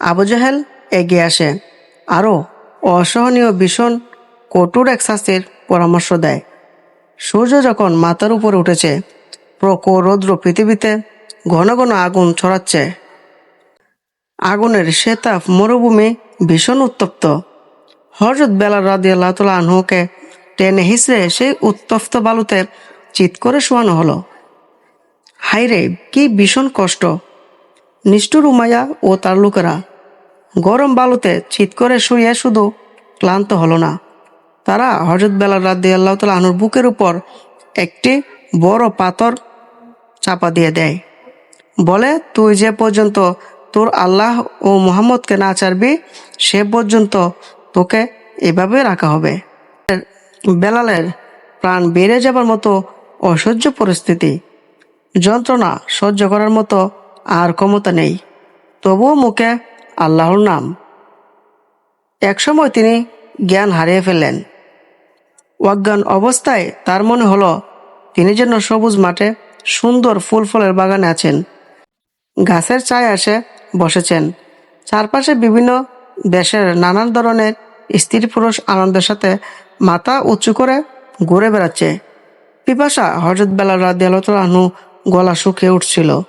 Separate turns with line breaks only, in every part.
আবু জাহেল এগিয়ে আসে আরও অসহনীয় ভীষণ কঠোর এক শাস্তির পরামর্শ দেয়। সূর্য যখন মাথার উপরে উঠেছে, প্রখর রৌদ্র পৃথিবীতে ঘন ঘন আগুন ছড়াচ্ছে। আগুনের সে তাপ মরুভূমি ভীষণ উত্তপ্ত। হজরত বেলা রাদি আল্লাহ তালা আনহুকে টেনে হিসড়ে সেই উত্তপ্ত বালুতে চিৎ করে শোয়ানো হলো। হাইরে কি ভীষণ কষ্ট! নিষ্ঠুর উমাইয়া ও তার লোকেরা। গরম বালুতে চিৎ করে শুয়ে শুধু ক্লান্ত হলো না। তারা হজরত বেলাল রাদি আল্লাহ তালা আনুর বুকের উপর একটি বড় পাথর চাপা দিয়ে দেয়। বলে, তুই যে পর্যন্ত তোর আল্লাহ ও মোহাম্মদকে না ছাড়বি, সে পর্যন্ত তোকে এভাবে রাখা হবে। বেলালের প্রাণ বেড়ে যাবার মতো অসহ্য পরিস্থিতি, যন্ত্রণা সহ্য করার মতো আর ক্ষমতা নেই। তবুও মুখে আল্লাহর নাম। একসময় তিনি জ্ঞান হারিয়ে ফেললেন। অজ্ঞান অবস্থায় তার মনে হলো, তিনি যেন সবুজ মাঠে সুন্দর ফুল ফলের বাগানে আছেন। গাছের ছায় এসে বসেছেন। চারপাশে বিভিন্ন দেশের নানান ধরনের স্ত্রী পুরুষ আনন্দের সাথে মাথা উঁচু করে ঘুরে বেড়াচ্ছে। পিপাসা হজরত বেলাল রাদি আনহু গলা শুকিয়ে উঠছিল।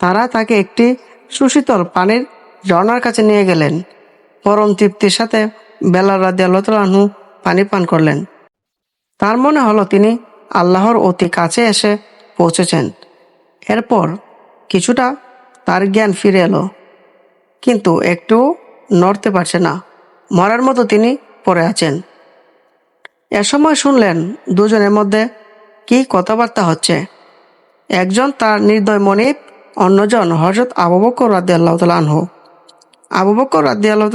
তারা তাকে একটি সুশীতল পানির ঝর্ণার কাছে নিয়ে গেলেন। পরম তৃপ্তির সাথে বেলাল রাদি আনহু পানি পান করলেন। তার মনে হলো তিনি আল্লাহর অতি কাছে এসে পৌঁছেছেন। এরপর কিছুটা তার জ্ঞান ফিরে এলো, কিন্তু একটু নড়তে পারছে না। মরার মতো তিনি পড়ে আছেন। এ সময় শুনলেন দুজনের মধ্যে কি কথাবার্তা হচ্ছে। একজন তার নির্দয় মনিব অন্যজন হজরত আবু বকর রাদ্দি আল্লাহ আনহু। আবু বকর রাদ্দি আল্লাহ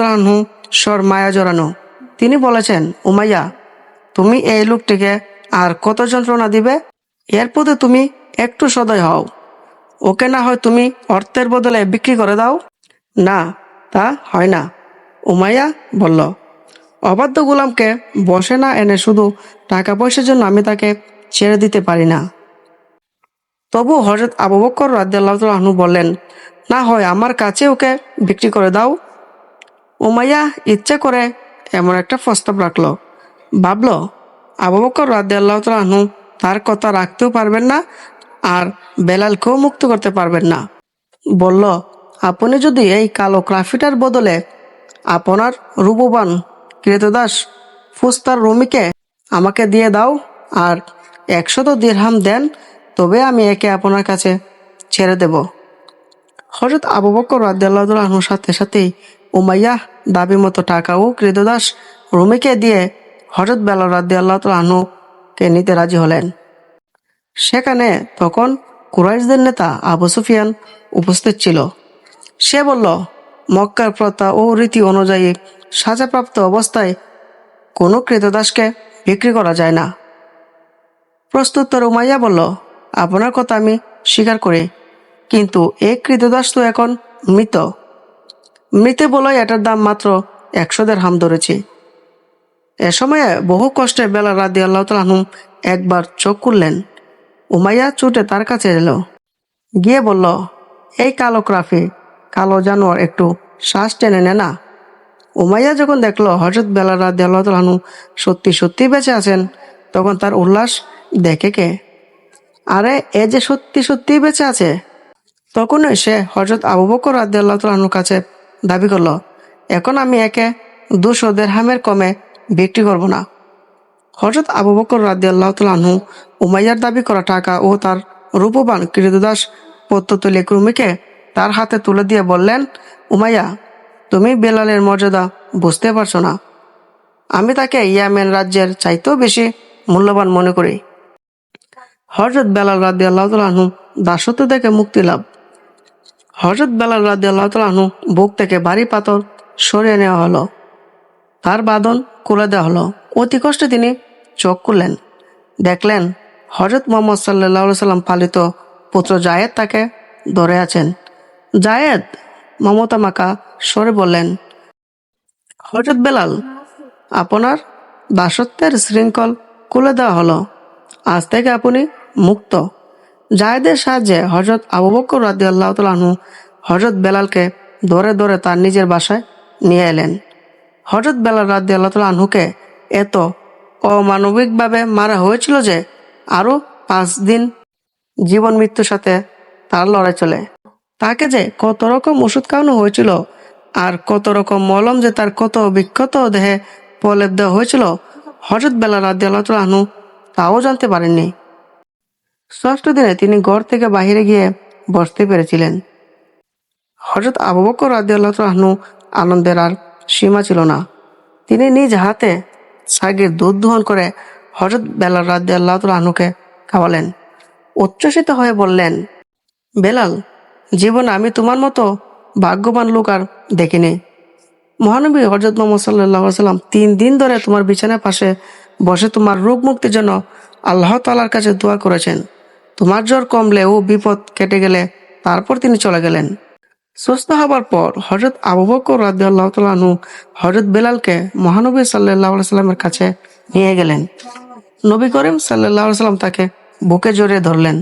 স্বর মায়া জড়ানো। তিনি বলেছেন, উমাইয়া, তুমি এই লোকটিকে আর কত যন্ত্রণা দিবে? এর প্রতি তুমি একটু সদয় হও। ওকে না হয় তুমি অর্থের বদলে বিক্রি করে দাও? না, তা হয় না, উমাইয়া বলল। অবাধ্য গোলামকে বসে না এনে শুধু টাকা পয়সার জন্য আমি তাকে ছেড়ে দিতে পারি না। তবু হজরত আবু বকর রাহনু বললেন না হয় আমার কাছে ওকে বিক্রি করে দাও। উমাইয়া ইচ্ছে করে এমন একটা প্রস্তাব রাখল। ভাবলো, আবু বকর রাহনু তার কথা রাখতেও পারবেন না আর বেলালকেও মুক্ত করতে পারবেন না। বলল, আপনি যদি এই কালো ক্রাফিটার বদলে আপনার রূপবান কৃতদাস ফুস্তার রুমিকে আমাকে দিয়ে দাও আর একশত দীর্হাম দেন তবে আমি একে আপনার কাছে ছেড়ে দেব। হজরত আবু বকর রাদ্দাল্লাহুর সাথে সাথেই উমাইয়া দাবি মতো টাকা ও কৃতদাস রুমিকে দিয়ে হজরত বেলা রাদ্দি আল্লাহ আহনুকে নিতে রাজি হলেন। সেখানে তখন কুরাইশদের নেতা আবু সুফিয়ান উপস্থিত ছিল। সে বলল, মক্কার প্রথা ও রীতি অনুযায়ী সাজাপ্রাপ্ত অবস্থায় কোনো ক্রেতদাসকে বিক্রি করা যায় না। প্রস্তুত্তর উমাইয়া বলল আপনার কথা আমি স্বীকার করি। কিন্তু এ কৃতদাস তো এখন মৃত। মৃতে বলাই এটার দাম মাত্র একশোদের হাম ধরেছি। এ সময়ে বহু কষ্টে বেলা রাদি আল্লাহ তালুম একবার চোখ খুললেন। উমাইয়া ছুটে তার কাছে এলো। গিয়ে বলল, এই কালো ক্রাফি, কালো জানোয়ার একটু শ্বাস টেনে নে না। উমাইয়া যখন দেখল হজরত বেলা রাদি আল্লাহ তালু সত্যি সত্যি বেঁচে আছেন, তখন তার উল্লাস দেখে কে? আরে, এ যে সত্যি সত্যি বেঁচে আছে। তখনই সে হজরত আবু বকর রাদি আল্লাহ তালুর কাছে দাবি করল, এখন আমি একে দুশো দেড়হামের কমে বিক্রি করব না। হজরত আবু বকর রাদি আল্লাহ তালু উমাইয়ার দাবি করা টাকা ও তার রূপবান কৃতদাস পত্ততলি ক্রমিকে তার হাতে তুলে দিয়ে বললেন, উমাইয়া, তুমি বেলালের মর্যাদা বুঝতে পারছ না। আমি তাকে ইয়ামেন রাজ্যের চাইতেও বেশি মূল্যবান মনে করি। হজরত বেলাল রাদি আল্লাহ দাসত্ব থেকে মুক্তি লাভ। হজরত বেলাল রাদি আল্লাহ বুক থেকে ভারী পাথর সরিয়ে নেওয়া হলো। তার বাদন খুলে দেওয়া হলো। অতি কষ্টে তিনি চোখ খুললেন। দেখলেন হজরত মোহাম্মদ সাল্লাহ সাল্লাম পালিত পুত্র জায়েদ তাকে ধরে আছেন। জায়েদ মমতা মাকা সরে বললেন হজরত বেলাল, আপনার দাসত্বের শৃঙ্খল খুলে দেওয়া হলো। আজ থেকে আপনি মুক্ত। জায়েদের সাহায্যে হজরত আবু বকর রাদি আল্লাহ তালু হজরত বেলালকে ধরে ধরে তার নিজের বাসায় নিয়ে এলেন। হজরত বেলাল রাদি আল্লাহ তালা আনহুকে এত অমানবিকভাবে মারা হয়েছিল যে আরও পাঁচ দিন জীবন মৃত্যুর সাথে তার লড়াই চলে। তাকে যে কত রকম ওষুধ খাওয়ানো হয়েছিল আর কত রকম মলম যে তার কত বিক্ষত দেহে প্রলেপ দেওয়া হয়েছিল হজরত বেলা রাদি আল্লাহ আনহু তাও জানতে পারেননি। ষষ্ঠ দিনে তিনি ঘর থেকে বাহিরে গিয়ে বসতে পেরেছিলেন। হজরত আবু বকর আহনু আনন্দের আর সীমা ছিল না। তিনি নিজ হাতে সাগের দুধ দোহন করে হজরত বেলাল রাদি আল্লাহ আহনুকে খাওয়ালেন। উচ্ছ্বসিত হয়ে বললেন, বেলাল, জীবনে আমি তোমার মতো ভাগ্যবান লোক আর দেখিনি। মহানবী হজরত মোহাম্মদ সাল্লাহ সাল্লাম তিন দিন ধরে তোমার বিছানার পাশে বসে তোমার রোগ মুক্তির জন্য আল্লাহ তালার কাছে দোয়া করেছেন। তোমার জ্বর কমলে ও বিপদ কেটে গেলে তারপর তিনি চলে গেলেন। সুস্থ হবার পর হজরত আবু বকর রাদিয়াল্লাহু তাআলা আনহু হজরত বেলালকে মহানবী সাল্লাহ সাল্লামের কাছে নিয়ে গেলেন। নবী করিম সাল্লাহ সাল্লাম তাকে বুকে জড়িয়ে ধরলেন।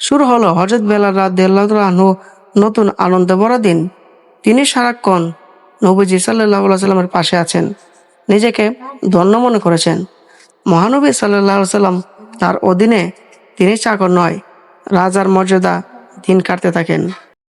শুরু হলো হজরত বেলাল তাআলা নতুন আনন্দে ভরা দিন। তিনি সারাক্ষণ নবীজি সাল্লাহ সাল্লামের পাশে আছেন, নিজেকে ধন্য মনে করেছেন। মহানবী সাল্লাহ সাল্লাম তার অধীনে তিনি চাকর নয় রাজার মর্যাদা দিন কাটতে থাকেন।